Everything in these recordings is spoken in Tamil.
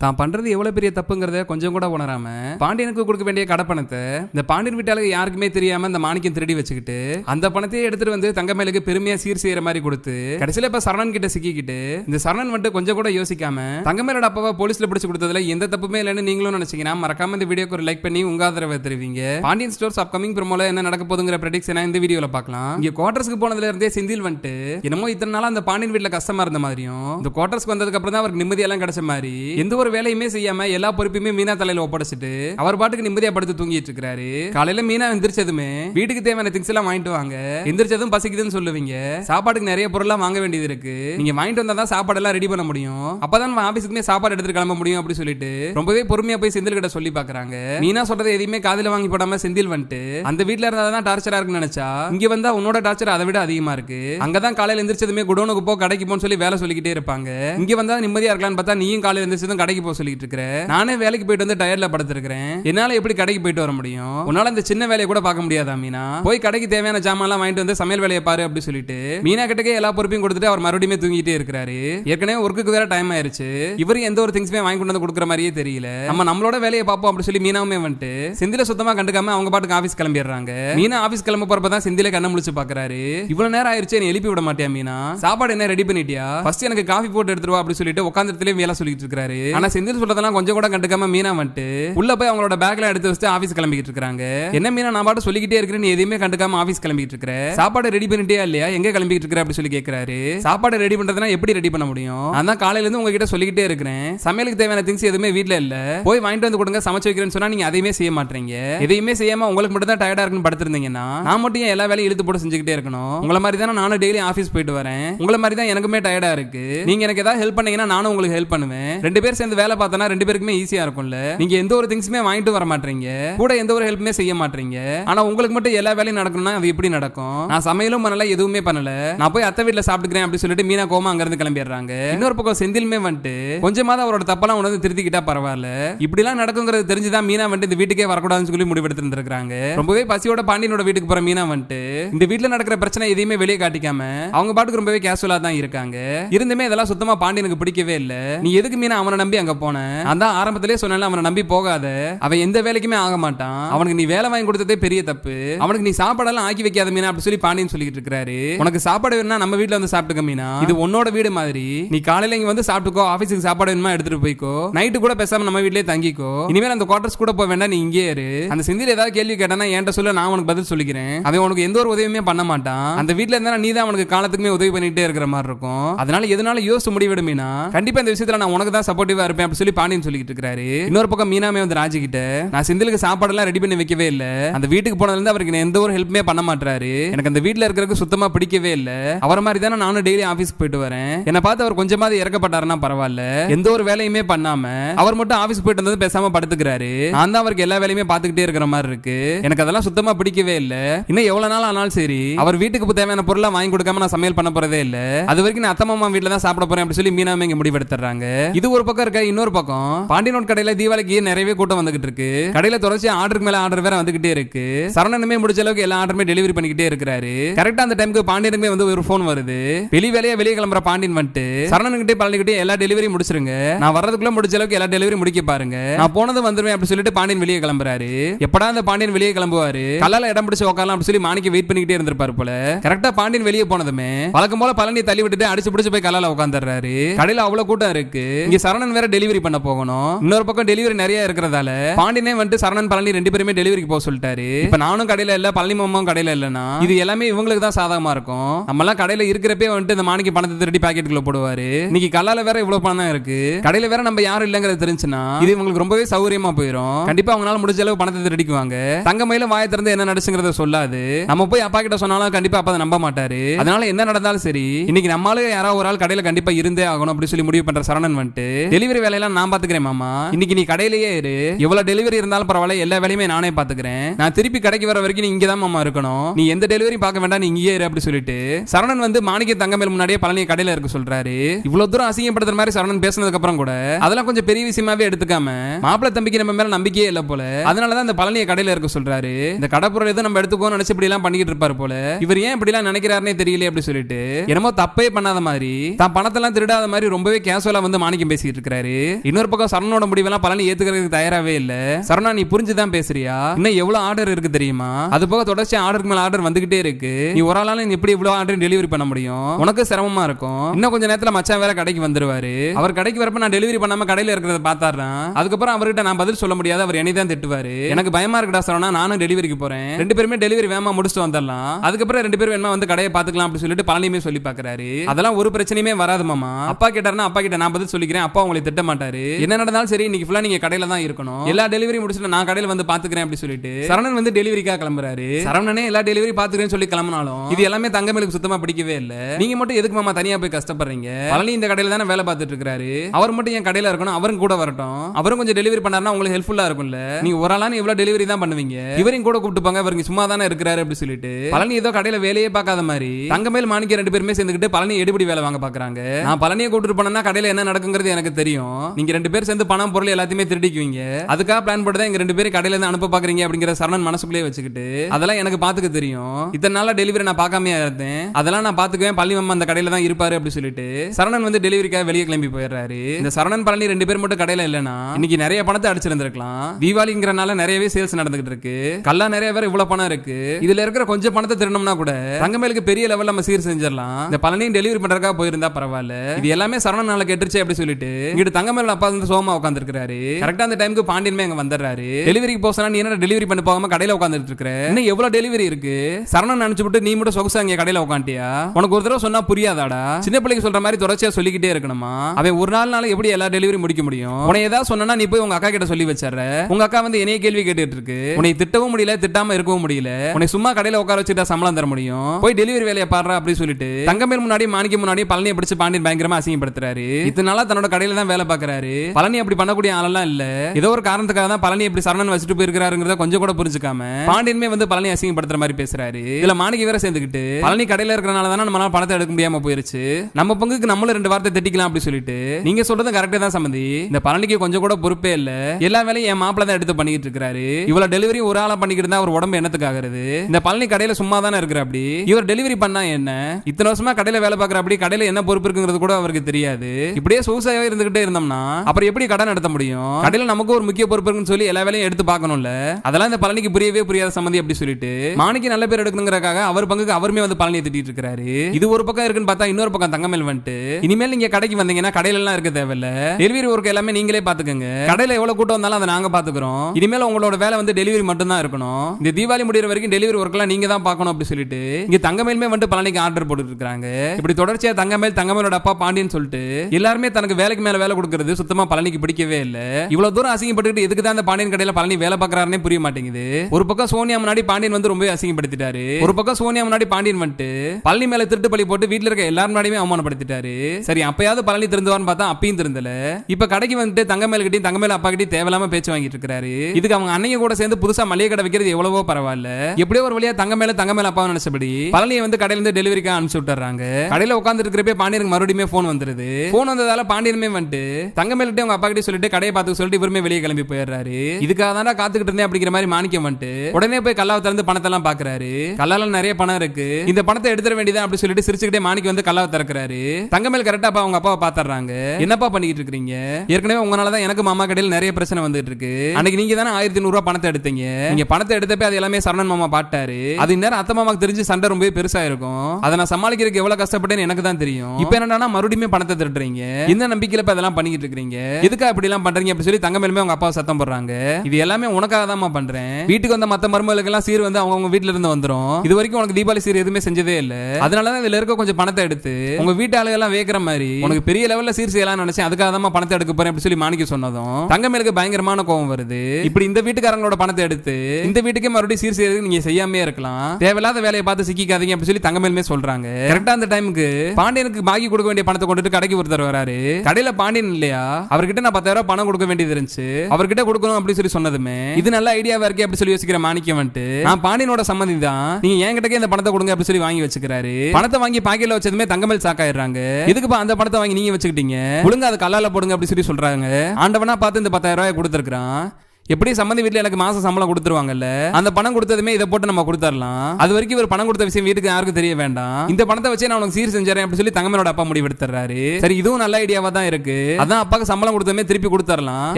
தான் பண்றது எவ்வளவு பெரிய தப்புங்கிறத கொஞ்சம் கூட உணராம பாண்டியனுக்கு கொடுக்க வேண்டிய கடப்பணத்தை இந்த பாண்டியன் வீட்டாளுக்கு யாருக்குமே தெரியாம இந்த மாணிக்கம் திருடி வச்சுக்கிட்டு அந்த பணத்தையே எடுத்துட்டு வந்து தங்கமேலுக்கு பெருமையா சீர் செய்யற மாதிரி கொடுத்து கடைசியில இப்ப சரணன் கிட்ட சிக்கிக்கிட்டு இந்த சரணன் வந்துட்டு கொஞ்சம் கூட யோசிக்காம தங்கமேலோட அப்பாவை போலீஸ்ல பிடிச்சு கொடுத்ததுல எந்த தப்புமே இல்லைன்னு நீங்களும் நினைச்சீங்கன்னா மறக்காம இந்த வீடியோக்கு ஒரு லைக் பண்ணி உங்க ஆதரவை தெரிவிங்க. பாண்டியன் ஸ்டோர்ஸ் அப்கமிங் ப்ரோமோல என்ன நடக்க போதுங்கிற ப்ரெடிக்ஷனை இந்த வீடியோல பார்க்கலாம். இங்க குவார்டர்ஸ்க்கு போனதுல இருந்தே செந்தில் வந்துட்டு என்னமோ இத்தனை நாளா அந்த பாண்டியன் வீட்டுல கஷ்டமா இருந்த மாதிரியும் இந்த குவார்டர்ஸ்க்கு வந்ததுக்கு அப்புறம் தான் அவருக்கு நிம்மதியெல்லாம் கிடைச்ச மாதிரி எந்த ஒரு வேலையுமே செய்யாம எல்லா பொறுப்பையுமே மீனா தலையில ஒப்படைச்சிட்டு அவர் பாட்டுக்கு நிம்மதியா படுத்து தூங்கிட்டு இருக்காரு காலையில மீனா எந்திரிச்சதுமே வீட்டுக்கு தேவையான திங்ஸ் எல்லாம் வாங்கிட்டு வாங்க. எந்திரிச்சதும் பசிக்குதுன்னு சொல்லுவீங்க. சாப்பாட்டுக்கு நிறைய பொருள்லாம் வாங்க வேண்டியது இருக்கு. நீங்க வாங்கிட்டு வந்தா தான் சாப்பாடு எல்லாம் ரெடி பண்ண முடியும். அப்பதான் நம்ம ஆபீஸ்க்குமே சாப்பாடு எடுத்துட்டு கிளம்ப முடியும் அப்படி சொல்லிட்டு ரொம்பவே பொறுமையா போய் செந்தில் கிட்ட சொல்லி பாக்குறாங்க. மீனா சொல்றது எதையுமே காதுல வாங்கி போடாம செந்தில் வந்துட்டு அந்த வீட்ல இருந்தா தான் டார்ச்சரா இருக்குன்னு நினைச்சா இங்க வந்தா உன்னோட டார்ச்சர் அதை விட அதிகமா இருக்கு. அங்கதான் காலையில எந்திரிச்சதுமே குடோனுக்கு போ கடைக்கு போன்னு சொல்லி வேலை சொல்லிக்கிட்டே இருப்பாங்க. இங்க வந்தா நிம்மதியா இருக்கலாம்னு பார்த்தா நீயும் காலையில எந்திரிச்சதும் கடை கடைக்கு போக சொல்லிட்டு இருக்கிற? நானே வேலைக்கு போயிட்டு வந்து டயர்ல படுத்திருக்கிறேன். என்னால எப்படி கடைக்கு போயிட்டு வர முடியும்? உன்னால இந்த சின்ன வேலையை கூட பார்க்க முடியாதா மீனா? போய் கடைக்கு தேவையான ஜாமான் வாங்கிட்டு வந்து சமையல் வேலையை பாரு அப்படி சொல்லிட்டு மீனா கிட்டக்கே எல்லா பொறுப்பையும் கொடுத்துட்டு அவர் மறுபடியும் தூங்கிட்டே இருக்கிறாரு. ஏற்கனவே ஒர்க்குக்கு வேற டைம் ஆயிருச்சு. இவரு எந்த ஒரு திங்ஸுமே வாங்கி கொண்டு வந்து கொடுக்குற மாதிரியே தெரியல. நம்ம நம்மளோட வேலையை பார்ப்போம் அப்படி சொல்லி மீனாவுமே வந்துட்டு செந்தில சுத்தமா கண்டுக்காம அவங்க பாட்டுக்கு ஆபீஸ் கிளம்பிடுறாங்க. மீனா ஆபீஸ் கிளம்ப போறப்ப தான் செந்தில கண்ண முடிச்சு பாக்குறாரு. இவ்வளவு நேரம் ஆயிருச்சு நீ எழுப்பி விட மாட்டியா மீனா? சாப்பாடு என்ன ரெடி பண்ணிட்டியா? ஃபர்ஸ்ட் எனக்கு காஃபி போட்டு எடுத்துருவா அப்படி சொல்லிட்டு உட்காந்துட்டுலயே வேலை சொல்லிட்டு இருக்காரு ஆனா செந்தில் சொல்றதெல்லாம் கொஞ்சம் கூட கண்டுக்காம மீனா வந்துட்டு உள்ள போய் அவங்களோட பேக்ல எடுத்து வச்சுட்டு ஆபீஸ் கிளம்பிட்டு இருக்காங்க என்ன மீனா நான் பாட்டு சொல்லிக்கிட்டே இருக்கிறேன் எதையுமே கண்டுக்காம ஆபீஸ் கிளம்பிட்டு இருக்கிற? சாப்பாடு ரெடி பண்ணிட்டே இல்லையா? எங்க கிளம்பிட்டு இருக்கிற அப்படி சொல்லி கேக்குறாரு. சாப்பாடு ரெடி பண்றதுனா எப்படி ரெடி பண்ண முடியும்? அதான் காலையில இருந்து உங்ககிட்ட சொல்லிக்கிட்டே இருக்கிறேன். சமையலுக்கு தேவையான திங்ஸ் எதுவுமே வீட்டுல இல்ல. போய் வாங்கிட்டு வந்து கொடுங்க சமைச்சு வைக்கிறேன்னு சொன்னா நீங்க அதையுமே செய்ய மாட்டீங்க. எதையுமே செய்யாம உங்களுக்கு மட்டும் தான் டயர்டா இருக்குன்னு படுத்திருந்தீங்கன்னா நான் மட்டும் எல்லா வேலையும் இழுத்து போட்டு செஞ்சுக்கிட்டே இருக்கணும்? உங்களை மாதிரி தானே நானும் டெய்லி ஆஃபீஸ் போயிட்டு வரேன். உங்களை மாதிரி தான் எனக்குமே டயர்டா இருக்கு. நீங்க எனக்கு ஏதாவது ஹெல்ப் பண்ணீங்கன்னா நானும் உங்களுக்கு ஹெல்ப் பண்ணுவேன். ரெண்டு பேர் சேர்ந்து வேலை பார்த்தனா ரெண்டு பேருக்குமே ஈஸியா இருக்கும்ல? நீங்க எந்த ஒரு திங்ஸுமே வாங்கிட்டு வர மாட்டீங்க. கூட எந்த ஒரு ஹெல்ப்புமே செய்ய மாட்டீங்க. ஆனா உங்களுக்கு மட்டும் எல்லா வேலையும் நடக்கணும்னா அது எப்படி நடக்கும்? நான் சமையலும் பண்ணல எதுவுமே பண்ணல. நான் போய் அத்தை வீட்டுல சாப்பிட்டுக்கிறேன் அப்படின்னு சொல்லிட்டு மீனா கோமா அங்க இருந்து கிளம்பிடுறாங்க. இன்னொரு பக்கம் செந்திலுமே வந்துட்டு கொஞ்சமாவது அவரோட தப்பெல்லாம் உணர்ந்து திருத்திக்கிட்டா பரவாயில்ல. இப்படிலாம் நடக்குங்கிறது தெரிஞ்சுதான் மீனா வந்துட்டு இந்த வீட்டுக்கே வரக்கூடாதுன்னு சொல்லி முடிவெடுத்திருந்திருக்காங்க ரொம்பவே பசியோட பாண்டியனோட வீட்டுக்கு போற மீனா வந்துட்டு இந்த வீட்டுல நடக்கிற பிரச்சனை எதையுமே வெளியே காட்டிக்காம அவங்க பாட்டுக்கு ரொம்பவே கேஷுவலா தான் இருக்காங்க. இருந்துமே இதெல்லாம் சுத்தமா பாண்டியனுக்கு பிடிக்கவே இல்ல. நீ எதுக்கு மீனா அவனை நம்பி அங்க போன? அதான் ஆரம்பத்திலே சொன்னால அவனை நம்பி போகாத. அவன் எந்த வேலைக்குமே ஆக மாட்டான். அவனுக்கு நீ வேலை வாங்கி கொடுத்ததே பெரிய தப்பு. அவனுக்கு நீ சாப்பாடெல்லாம் ஆக்கி வைக்காத மீனா அப்படி சொல்லி பாண்டியன் சொல்லிட்டு இருக்காரு உனக்கு சாப்பாடு வேணும்னா நம்ம வீட்டுல வந்து சாப்பிட்டுக்க மீனா. இது உன்னோட வீடு மாதிரி. நீ காலையில இங்க வந்து சாப்பிட்டுக்கோ ஆபீஸுக்கு சாப்பாடு வேணுமா எடுத்துட்டு போய்க்கோ. நைட்டு கூட பேசாம நம்ம வீட்லயே தங்கிக்கோ. இனிமேல் அந்த குவார்டர்ஸ் கூட போக வேண்டாம் நீ இங்கே இரு. அந்த சிந்தியில் ஏதாவது கேள்வி கேட்டானா என்கிட்ட சொல்ல நான் உனக்கு பதில் சொல்லிக்கிறேன். அவன் உனக்கு எந்த ஒரு உதவியுமே பண்ண மாட்டான். அந்த வீட்ல இருந்தா நீ தான் அவனுக்கு காலத்துக்குமே உதவி பண்ணிட்டே இருக்கிற மாதிரி இருக்கும். அதனால எதனால யோசிச்சு முடிவெடு மீனா. கண்டிப்பா இந்த விஷயத்துல நான் உனக்கு தான் சப்போர்ட்டிவா இருப்பேன் அப்படி சொல்லி பாண்டியன் சொல்லிட்டு இருக்காரு இன்னொரு பக்கம் மீனாமே வந்து ராஜி கிட்ட நான் செந்திலுக்கு சாப்பாடெல்லாம் ரெடி பண்ணி வைக்கவே இல்ல. அந்த வீட்டுக்கு போனதுல இருந்து அவருக்கு எந்த ஒரு ஹெல்ப்புமே பண்ண மாட்டாரு எனக்கு அந்த வீட்ல இருக்கிறதுக்கு சுத்தமா பிடிக்கவே இல்ல. அவர மாதிரி தானே நானும் டெய்லி ஆபீஸ்க்கு போயிட்டு வரேன். என்ன பார்த்து அவர் கொஞ்சமாவது இறக்கப்பட்டாருன்னா பரவாயில்ல. எந்த ஒரு வேலையுமே பண்ணாம அவர் மட்டும் ஆபீஸ் போயிட்டு வந்தது பேசாம படுத்துக்கிறாரு. நான் தான் அவருக்கு எல்லா வேலையுமே பாத்துக்கிட்டே இருக்கிற மாதிரி இருக்கு. எனக்கு அதெல்லாம் சுத்தமா பிடிக்கவே இல்ல. இன்னும் எவ்வளவு நாள் ஆனாலும் சரி அவர் வீட்டுக்கு தேவையான பொருளை வாங்கி கொடுக்காம நான் சமையல் பண்ண போறதே இல்ல. அது வரைக்கும் நான் அத்தம்மா வீட்டுல தான் சாப்பிட போறேன் அப்படி சொல்லி மீனாமே இங்க முடிவெடுத்துறாங்க இது ஒரு பக்கம் இருக்க இன்னொரு பக்கம் பாண்டியனோட் கடையில தீபாவளிக்கு நிறையவே கூட்டம் வந்துகிட்டு இருக்கு. கடையில தொடர்ச்சி ஆர்டருக்கு மேல ஆர்டர் வேற வந்துகிட்டே இருக்கு. சரணனுமே முடிச்ச அளவுக்கு எல்லா ஆர்டருமே டெலிவரி பண்ணிக்கிட்டே இருக்கிறாரு. கரெக்டா அந்த டைமுக்கு பாண்டியனுமே வந்து ஒரு போன் வருது. வெளி வேலையா வெளியே கிளம்புற பாண்டியன் வந்துட்டு சரணன்கிட்டே பழனிக்கிட்டே எல்லா டெலிவரி முடிச்சிருங்க. நான் வர்றதுக்குள்ள முடிச்ச அளவுக்கு எல்லா டெலிவரி முடிக்க பாருங்க. நான் போனது வந்துருவேன் அப்படி சொல்லிட்டு பாண்டியன் வெளியே கிளம்புறாரு. எப்படா அந்த பாண்டியன் வெளியே கிளம்புவாரு? கல்லால இடம் பிடிச்சு உட்காரலாம் அப்படி சொல்லி மாணிக்க வெயிட் பண்ணிக்கிட்டே இருந்திருப்பாரு போல. கரெக்டா பாண்டியன் வெளியே போனதுமே வழக்கம் போல பழனி தள்ளி விட்டுட்டு அடிச்சு பிடிச்சு போய் கல்லால உட்காந்துறாரு கடையில அவ்வளவு கூட்டம் இருக்கு. இங்க சரணன் வேற டெலிவரி பண்ண போகணும். இன்னொரு பக்கம் டெலிவரி நிறைய இருக்கிறதால பாண்டியனே வந்துட்டு சரணன் பழனி ரெண்டு பேருமே டெலிவரிக்கு போக சொல்லிட்டாரு. இப்ப நானும் கடையில இல்ல பழனி மாமாவும் கடையில இல்லனா இது எல்லாமே இவங்களுக்கு தான் சாதகமா இருக்கும். நம்ம எல்லாம் கடையில இருக்கிறப்பே வந்துட்டு இந்த மாணிக்க பணத்தை திருடி பாக்கெட்டுக்குள்ள போடுவாரு. இன்னைக்கு கல்லால வேற இவ்வளவு பணம் தான் இருக்கு. கடையில வேற நம்ம யாரும் இல்லங்கிறது தெரிஞ்சுன்னா இது இவங்களுக்கு ரொம்பவே சௌகரியமா போயிடும் கண்டிப்பா அவங்களால முடிஞ்ச அளவு பணத்தை திருடிக்குவாங்க. தங்க மயில வாயை திறந்து என்ன நடச்சுங்கிறத சொல்லாது. நம்ம போய் அப்பா கிட்ட சொன்னாலும் கண்டிப்பா அப்பா நம்ப மாட்டாரு. அதனால என்ன நடந்தாலும் சரி இன்னைக்கு நம்மளால யாராவது ஒரு ஆள் கடையில கண்டிப்பா இருந்தே ஆகணும் அப்படி சொல்லி முடிவு பண்ற சரணன் வந்துட்டு டெலிவரி வேலையெல்லாம் நான் பாத்துக்கிறேன் மாமா. இன்னைக்கு நீ கடையிலேயே இரு. எவ்வளவு டெலிவரி இருந்தாலும் பரவாயில்ல எல்லா வேலையுமே நானே பாத்துக்கிறேன் நான் திருப்பி கடைக்கு வர வரைக்கும் நீ இங்க தான் மாமா இருக்கணும். நீ எந்த டெலிவரி பார்க்க வேண்டாம் நீ இங்கேயே இரு அப்படி சொல்லிட்டு. சரணன் வந்து மாணிக்க தங்கமேல் முன்னாடியே பழனி கடையில இருக்க சொல்றாரு. இவ்வளவு தூரம் அசிங்கப்படுத்துற மாதிரி சரணன் பேசினதுக்கு அப்புறம் கூட அதெல்லாம் கொஞ்சம் பெரிய விஷயமாவே எடுத்துக்காம மாப்பிள்ள தம்பிக்கு நம்ம மேல நம்பிக்கையே இல்ல போல. அதனாலதான் இந்த பழனியை கடையில இருக்க சொல்றாரு. இந்த கடைப்புறம் எதுவும் நம்ம எடுத்துக்கோன்னு நினைச்சு இப்படி எல்லாம் பண்ணிக்கிட்டு இருப்பாரு போல. இவர் ஏன் இப்படி எல்லாம் நினைக்கிறாருன்னே தெரியல அப்படி சொல்லிட்டு என்னமோ தப்பே பண்ணாத மாதிரி தான் பணத்தெல்லாம் திருடாத மாதிரி ரொம்பவே கேசுவலா வந்து மாணிக்கம் பேசிட்டு இருக்காரு இருக்காரு இன்னொரு பக்கம் சரணோட முடிவெல்லாம் பழனி ஏத்துக்கிறதுக்கு தயாராவே இல்ல. சரணா நீ புரிஞ்சுதான் பேசுறியா? இன்னும் எவ்வளவு ஆர்டர் இருக்கு தெரியுமா? அது போக தொடர்ச்சி ஆர்டருக்கு மேல ஆர்டர் வந்துகிட்டே இருக்கு. நீ ஒரு ஆளால நீ எப்படி இவ்வளவு ஆர்டர் டெலிவரி பண்ண முடியும்? உனக்கு சிரமமா இருக்கும். இன்னும் கொஞ்ச நேரத்துல மச்சான் வேற கடைக்கு வந்துருவாரு. அவர் கடைக்கு வரப்ப நான் டெலிவரி பண்ணாம கடையில இருக்கிறத பார்த்தாருனா அதுக்கப்புறம் அவர்கிட்ட நான் பதில் சொல்ல முடியாது. அவர் என்னை தான் திட்டுவாரு. எனக்கு பயமா இருக்குடா சரணா நானும் டெலிவரிக்கு போறேன். ரெண்டு பேருமே டெலிவரி வேமா முடிச்சுட்டு வந்துடலாம். அதுக்கப்புறம் ரெண்டு பேரும் வேணுமா வந்து கடையை பாத்துக்கலாம் அப்படின்னு சொல்லிட்டு பழனியுமே சொல்லி பாக்குறாரு அதெல்லாம் ஒரு பிரச்சனையுமே வராது மாமா. அப்பா கேட்டாருன்னா அப்பா கிட்ட நான் பதில் சொல்லிக்கிறேன். அப்பா உங்களை திட்ட மாட்டாரு. என்ன நடந்தாலும் சரி இன்னைக்கு ஃபுல்லா நீங்க கடையில தான் இருக்கணும். எல்லா டெலிவரி முடிச்சுட்டு நான் கடையில வந்து பாத்துக்கிறேன் அப்படி சொல்லிட்டு சரவணன் வந்து டெலிவரிக்காக கிளம்புறாரு. சரவணனே எல்லா டெலிவரி பாத்துக்கிறேன்னு சொல்லி கிளம்பினாலும் இது எல்லாமே தங்கமேலுக்கு சுத்தமா பிடிக்கவே இல்ல. நீங்க மட்டும் எதுக்கு மாமா தனியா போய் கஷ்டப்படுறீங்க? பழனி இந்த கடையில தானே வேலை பார்த்துட்டு இருக்காரு அவர் மட்டும் என் கடையில இருக்கணும் அவரும் கூட வரட்டும். அவரும் கொஞ்சம் டெலிவரி பண்ணாருன்னா உங்களுக்கு ஹெல்ப்ஃபுல்லா இருக்கும்ல. நீங்க ஒரு ஆளான இவ்வளவு டெலிவரி தான் பண்ணுவீங்க? இவரையும் கூட கூப்பிட்டு போங்க இவருக்கு சும்மா தானே இருக்கிறாரு அப்படி சொல்லிட்டு. பழனி ஏதோ கடையில வேலையே பார்க்காத மாதிரி தங்கமேல் மாணிக்க ரெண்டு பேருமே சேர்ந்துக்கிட்டு பழனி எடுபடி வேலை வாங்க பாக்குறாங்க. நான் பழனியை கூட்டிட்டு போனா கடையில என்ன நடக்குங்கிறது எனக்கு தெரியும். நீங்க ரெண்டு பேரும் சேர்ந்து பணம் பொருள் எல்லாத்தையுமே திருடிக்குவீங்க. அதுக்காக பிளான் போட்டு தான் எங்க ரெண்டு பேரும் கடையில இருந்து அனுப்ப பாக்குறீங்க அப்படிங்கிற சரணன் மனசுக்குள்ளேயே வச்சுக்கிட்டு அதெல்லாம் எனக்கு பாத்துக்க தெரியும். இத்தனை நாளா டெலிவரி நான் பார்க்காம இருந்தேன். அதெல்லாம் நான் பாத்துக்குவேன் பள்ளி மாமா அந்த கடையில தான் இருப்பாரு அப்படி சொல்லிட்டு சரணன் வந்து டெலிவரிக்காக வெளியே கிளம்பி போயிடுறாரு. இந்த சரணன் பழனி ரெண்டு பேர் மட்டும் கடையில இல்லனா இன்னைக்கு நிறைய பணத்தை அடிச்சிருந்திருக்கலாம். தீபாவளிங்கிறனால நிறையவே சேல்ஸ் நடந்துகிட்டு இருக்கு. கல்லா நிறைய பேர் இவ்வளவு பணம் இருக்கு. இதுல இருக்கிற கொஞ்சம் பணத்தை திருடணும்னா கூட தங்கமேலுக்கு பெரிய லெவல்ல நம்ம சீர் செஞ்சிடலாம். இந்த பழனியும் டெலிவரி பண்றதுக்காக போயிருந்தா பரவாயில்ல. இது எல்லாமே சரணன் நாளை கெட்டுருச்சு அப்படி சொல்லிட்டு இங்கிட்டு தங்கமேல அப்பா வந்து சோமா உட்காந்துருக்காரு கரெக்டா அந்த டைமுக்கு பாண்டியன்மே அங்க வந்துடுறாரு. டெலிவரிக்கு போசனா நீ என்ன டெலிவரி பண்ண போகாம கடையில உட்காந்துட்டு இருக்கிற இன்னும் எவ்வளவு டெலிவரி இருக்கு? சரணம் நினைச்சு விட்டு நீ மட்டும் சொகுசா இங்க கடையில உட்காந்துட்டியா உனக்கு ஒரு தடவை சொன்னா புரியாதாடா? சின்ன பிள்ளைக்கு சொல்ற மாதிரி தொடர்ச்சியா சொல்லிக்கிட்டே இருக்கணுமா? அவன் ஒரு நாள் நாள் எப்படி எல்லா டெலிவரி முடிக்க முடியும்? உன்னை ஏதாவது சொன்னா நீ போய் உங்க அக்கா கிட்ட சொல்லி வச்சிடுற. உங்க அக்கா வந்து என்னைய கேள்வி கேட்டுட்டு இருக்கு உன்னை திட்டவும் முடியல திட்டாம இருக்கவும் முடியல. உன்னை சும்மா கடையில உட்கார வச்சுட்டா சம்பளம் தர முடியும்? போய் டெலிவரி வேலையை பாடுறா அப்படின்னு சொல்லிட்டு தங்கமேல் முன்னாடி மாணிக்க முன்னாடி பழனியை பிடிச்சு பாண்டியன் பயங்கரமா அசிங்கப்படுத்துறாரு. இத்தனை தன்னோட கடையில தான் வேலை வேலை பாக்குறாரு. பழனி அப்படி பண்ணக்கூடிய ஆளெல்லாம் இல்ல. ஏதோ ஒரு காரணத்துக்காக தான் பழனி எப்படி சரணன் வச்சுட்டு போயிருக்காருங்கிறத கொஞ்சம் கூட புரிஞ்சுக்காம பாண்டியன்மே வந்து பழனி அசிங்கப்படுத்துற மாதிரி பேசுறாரு. இதுல மாணிக்க வேற சேர்ந்துக்கிட்டு பழனி கடையில இருக்கிறனால தானே நம்மளால பணத்தை எடுக்க முடியாம போயிருச்சு. நம்ம பங்குக்கு நம்மளும் ரெண்டு வார்த்தை திட்டிக்கலாம் அப்படி சொல்லிட்டு நீங்க சொல்றது கரெக்டே தான் சம்மந்தி இந்த பழனிக்கு கொஞ்சம் கூட பொறுப்பே இல்ல. எல்லா வேலையும் என் மாப்பிள்ள தான் எடுத்து பண்ணிட்டு இருக்காரு இவ்வளவு டெலிவரி ஒரு ஆளா பண்ணிக்கிட்டு இருந்தா அவர் உடம்பு என்னத்துக்காகிறது இந்த பழனி கடையில சும்மா தானே இருக்கிற அப்படி? இவர் டெலிவரி பண்ணா என்ன? இத்தனை வருஷமா கடையில வேலை பாக்குற அப்படி கடையில என்ன பொறுப்பு இருக்குங்கிறது கூட அவருக்கு தெரியாது. இப்படியே சூசாவே இருந்துகிட்டே இருந்தோம்னா அப்புறம் எப்படி கடன் நடத்த முடியும்? கடையில் நமக்கு ஒரு முக்கிய பொறுப்பு இருக்குன்னு சொல்லி எல்லா வேலையும் எடுத்து பார்க்கணும்ல? அதெல்லாம் இந்த பழனிக்கு புரியவே புரியாத சம்மந்தி அப்படி சொல்லிட்டு மாணிக்கு நல்ல பேர் எடுக்கணுங்கிறக்காக அவர் பங்குக்கு அவருமே வந்து பழனியை திட்டிட்டு இருக்காரு. இது ஒரு பக்கம் இருக்குன்னு பார்த்தா இன்னொரு பக்கம் தங்கமேல் வந்துட்டு இனிமேல் நீங்க கடைக்கு வந்தீங்கன்னா கடையில எல்லாம் இருக்க தேவையில்ல. டெலிவரி ஒர்க் எல்லாமே நீங்களே பாத்துக்கோங்க கடையில எவ்வளவு கூட்டம் வந்தாலும் அதை நாங்க பாத்துக்கிறோம் இனிமேல் உங்களோட வேலை வந்து டெலிவரி மட்டும் தான் இருக்கணும். இந்த தீபாவளி முடிகிற வரைக்கும் டெலிவரி ஒர்க் எல்லாம் நீங்க தான் பார்க்கணும் அப்படி சொல்லிட்டு இங்க தங்கமேலுமே வந்து பழனிக்கு ஆர்டர் போட்டு இருக்காங்க. இப்படி தொடர்ச்சியா தங்கமேல் தங்கமேலோட அப்பா பாண்டியன் சொல்லிட்டு எல்லாருமே தனக்கு வேலைக்கு மேல வேலை கொடுக்கறது சுத்தமா பழனிக்கு பிடிக்கவே இல்ல. இவ்வளவு தூரம் அசிங்கப்பட்டுக்கிட்டு எதுக்கு தான் அந்த பாண்டியன் கடையில பழனி வேலை பாக்குறாருன்னே புரிய மாட்டேங்குது. ஒரு பக்கம் சோனியா முன்னாடி பாண்டியன் வந்து ரொம்ப அசிங்கப்படுத்திட்டாரு. ஒரு பக்கம் சோனியா முன்னாடி பாண்டியன் வந்துட்டு பழனி மேல திருட்டு பழி போட்டு வீட்டுல இருக்க எல்லாரும் முன்னாடியுமே அவமானப்படுத்திட்டாரு. சரி அப்பயாவது பழனி திருந்துவான்னு பார்த்தா அப்பயும் திருந்தல. இப்ப கடைக்கு வந்துட்டு தங்கமேல் கிட்டையும் தங்கமேல் அப்பா கிட்டையும் தேவையில்லாம பேச்சு வாங்கிட்டு இருக்காரு. இதுக்கு அவங்க அன்னைய கூட சேர்ந்து புதுசா மளிகை கடை வைக்கிறது எவ்வளவோ பரவாயில்ல. எப்படியோ ஒரு வழியா தங்க மேல தங்க மேல அப்பா நினைச்சபடி பழனியை வந்து கடையில இருந்து டெலிவரிக்கு அனுப்பிச்சு விட்டுறாங்க. கடையில உட்கார்ந்து இருக்கிறப்ப பாண்டியனுக்கு மறுபடியும் போன் வந்துருது. போன் வந்ததால பாண்டியனுமே வந்துட்டு தங்கமேல்கிட்ட அவங்க அப்பா கிட்ட சொல்லிட்டு கடையை பார்த்து சொல்லிட்டு இவருமே வெளியே கிளம்பி போயிடுறாரு. இதுக்காக தான் காத்துக்கிட்டு இருந்தேன் அப்படிங்கிற மாதிரி மாணிக்கம் வந்துட்டு உடனே போய் கல்லாவை திறந்து பணத்தை எல்லாம் பாக்குறாரு கல்லால நிறைய பணம் இருக்கு. இந்த பணத்தை எடுத்துட வேண்டியதான் அப்படி சொல்லிட்டு சிரிச்சுக்கிட்டே மாணிக்கு வந்து கல்லாவை திறக்கிறாரு. தங்கமேல் கரெக்டா அப்பா அவங்க அப்பாவை பாத்துறாங்க என்னப்பா பண்ணிட்டு இருக்கீங்க ஏற்கனவே உங்களால தான் எனக்கு மாமா கடையில் நிறைய பிரச்சனை வந்துட்டு இருக்கு. அன்னைக்கு நீங்க தானே ஆயிரத்தி நூறு ரூபாய் பணத்தை எடுத்தீங்க. நீங்க பணத்தை எடுத்தப்ப அது எல்லாமே சரணன் மாமா பாட்டாரு. அது இந்நேரம் அத்தை மாமாக்கு தெரிஞ்சு சண்டை ரொம்ப பெருசா இருக்கும். அதை நான் சமாளிக்கிறதுக்கு எவ்வளவு கஷ்டப்பட்டேன்னு எனக்கு தான் தெரியும். இப்போ என்னன்னா மறுபடியும் பணத்தை திருடுறீங்க இந்த நம்பிக்கையில இப்ப அதெல்லாம் பண்ணிட்டு இருக்கீங்க எதுக்காக இப்படி எல்லாம் பண்றீங்க அப்படி சொல்லி தங்கமேலுமே அவங்க அப்பா சத்தம் போடுறாங்க. இது எல்லாமே உனக்காக தான் பண்றேன். வீட்டுக்கு வந்த மத்த மருமகளுக்கு எல்லாம் சீர் வந்து அவங்க வீட்டுல இருந்து வந்துரும். இது வரைக்கும் உனக்கு தீபாவளி சீர் எதுவுமே செஞ்சதே இல்ல. அதனாலதான் இதுல இருக்க கொஞ்சம் பணத்தை எடுத்து உங்க வீட்டு ஆளுகெல்லாம் வேக்கிற மாதிரி உனக்கு பெரிய லெவல்ல சீர் செய்யலாம்னு நினைச்சேன் அதுக்காக தான் பணத்தை எடுக்க போறேன் அப்படி சொல்லி மாணிக்க சொன்னதும் தங்கமேலுக்கு பயங்கரமான கோவம் வருது. இப்படி இந்த வீட்டுக்காரங்களோட பணத்தை எடுத்து இந்த வீட்டுக்கே மறுபடியும் சீர் செய்யறதுக்கு நீங்க செய்யாமே இருக்கலாம். தேவையில்லாத வேலையை பார்த்து சிக்கிக்காதீங்க அப்படி சொல்லி தங்கமேலுமே சொல்றாங்க. கரெக்டா அந்த டைமுக்கு பாண்டியனுக்கு பாக்கி கொடுக்க வேண்டிய பணத்தை கொண்டுட்டு கடைக்கு ஒருத்தர் வராரு. கடையில பாண்டியன் இல்லையா? அவர்கிட்ட நான் பத்தாயிரம் ரூபாய் பணம் கொடுக்க வேண்டியது இருந்துச்சு. அவர்கிட்ட கொடுக்கணும் அப்படி சொல்லி சொன்னதுமே. இது நல்ல ஐடியாவா இருக்கே அப்படி சொல்லி யோசிக்கிற மாணிக்கம் வந்துட்டு. நான் பாண்டியனோட சம்மந்தி தான். நீங்க என்கிட்டக்கே இந்த பணத்தை கொடுங்க அப்படி சொல்லி வாங்கி வச்சுக்கிறாரு. பணத்தை வாங்கி பாக்கெட்ல வச்சதுமே தங்கமல் சாக்காயிடுறாங்க இதுக்கு அந்த பணத்தை வாங்கி நீங்க வச்சுக்கிட்டீங்க? ஒழுங்கா அது கல்லால போடுங்க அப்படி சொல்லி சொல்றாங்க. ஆண்டவனா பார்த்து இந்த பத்தாயிரம் ரூபாய் கொடுத்துருக்கான் எப்படி சம்மந்தி வீட்டில் எனக்கு மாசம் சம்பளம் கொடுத்துருவாங்கல்ல? அந்த பணம் கொடுத்ததுமே இதை போட்டு நம்ம கொடுத்துடலாம் அது வரைக்கும் இவர் பணம் கொடுத்த விஷயம் வீட்டுக்கு யாருக்கும் தெரிய வேண்டாம். இந்த பணத்தை வச்சு நான் உனக்கு சீர் செஞ்சேன் அப்படி சொல்லி தங்கமனோட அப்பா முடிவெடுத்துறாரு சரி இதுவும் நல்ல ஐடியாவா தான் இருக்கு. அதான் அப்பாக்கு சம்பளம் கொடுத்ததுமே திருப்பி கொடுத்துடலாம்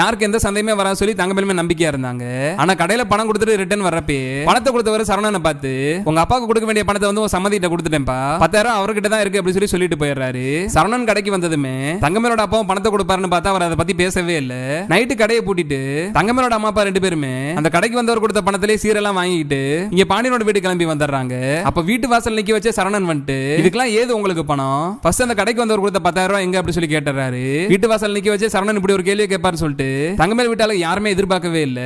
யாருக்கு எந்த சந்தேகமே வராது சொல்லி தங்கமேலுமே நம்பிக்கையா இருந்தாங்க. ஆனா கடையில பணம் கொடுத்துட்டு ரிட்டர்ன் வரப்பே பணத்தை கொடுத்தவர் சரவணனை பார்த்து உங்க அப்பாவுக்கு கொடுக்க வேண்டிய பணத்தை வந்து உன் சம்மதிட்ட கொடுத்துட்டேன்ப்பா. பத்தாயிரம் அவர்கிட்ட தான் இருக்கு அப்படி சொல்லி சொல்லிட்டு போயிடுறாரு. சரவணன் கடைக்கு வந்ததுமே தங்கமேலோட அப்பாவும் பணத்தை கொடுப்பாருன்னு பார்த்தா அவர் அதை பத்தி பேசவே இல்ல. நைட்டு கடையை பூட்டிட்டு தங்கமேலோட அம்மா அப்பா ரெண்டு பேருமே அந்த கடைக்கு வந்தவர் கொடுத்த பணத்திலே சீரெல்லாம் வாங்கிட்டு இங்க பாண்டியனோட வீட்டு கிளம்பி வந்துடுறாங்க. அப்ப வீட்டு வாசல் நிக்க வச்ச சரணன் வந்துட்டு இதுக்கெல்லாம் ஏது உங்களுக்கு பணம்? ஃபர்ஸ்ட் அந்த கடைக்கு வந்தவர் கொடுத்த பத்தாயிரம் ரூபாய் எங்க அப்படி சொல்லி கேட்டுறாரு. வீட்டு வாசல் நிக்க வச்சு சரணன் இப்படி ஒரு கேள்வி கேட்பாரு சொல்லிட்டு தங்கமேல் வீட்டால யாருமே எதிர்பார்க்கவே இல்ல.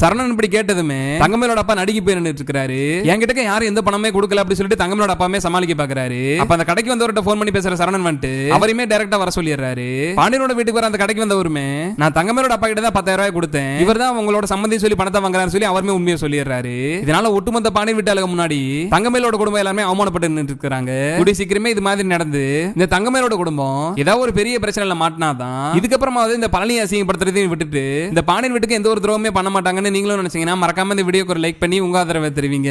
சரணன் இப்படி கேட்டதுமே தங்கமேலோட அப்பா நடுக்கி போய் நின்றுட்டு இருக்காரு என்கிட்ட யாரும் எந்த பணமே கொடுக்கல அப்படி சொல்லிட்டு தங்கமேலோட அப்பாமே சமாளிக்க பாக்குறாரு. அப்ப அந்த கடைக்கு வந்தவர்கிட்ட போன் பண்ணி பேசுற சரணன் வந்துட்டு அவரையுமே டைரக்டா வர சொல்லிடுறாரு. பாண்டியனோட வீட்டுக்கு வர அந்த கடைக்கு வந்தவருமே நான் தங்கமேலோட அப்பா கிட்ட தான் பத்தாயிரம் ரூபாய் கொடுத்தேன். இவர் தான் உங்களோட சம்மந்தி சொல்லி பணத்தை வாங்குறாரு சொல்லி அவருமே உண்மையை சொல்லிடுறாரு. இதனால ஒட்டுமொத்த பாணி வீட்டாளுக்கு முன்னாடி தங்கமேலோட குடும்பம் எல்லாமே அவமானப்பட்டு நின்று இருக்காங்க கூடிய சீக்கிரமே இது மாதிரி நடந்து இந்த தங்கமேலோட குடும்பம் ஏதாவது ஒரு பெரிய பிரச்சனைல மாட்டினாதான் இதுக்கப்புறமாவது இந்த பழனி அசிங்கப்படுத்துறதையும் விட்டுட்டு இந்த பாண்டியன் வீட்டுக்கு எந்த ஒரு துரோகமே பண்ண மாட்டாங்கன்னு நீங்களும் நினைச்சீங்கன்னா மறக்காம இந்த வீடியோக்கு ஒரு லைக் பண்ணி உங்க ஆதரவை தெரிவிங்க.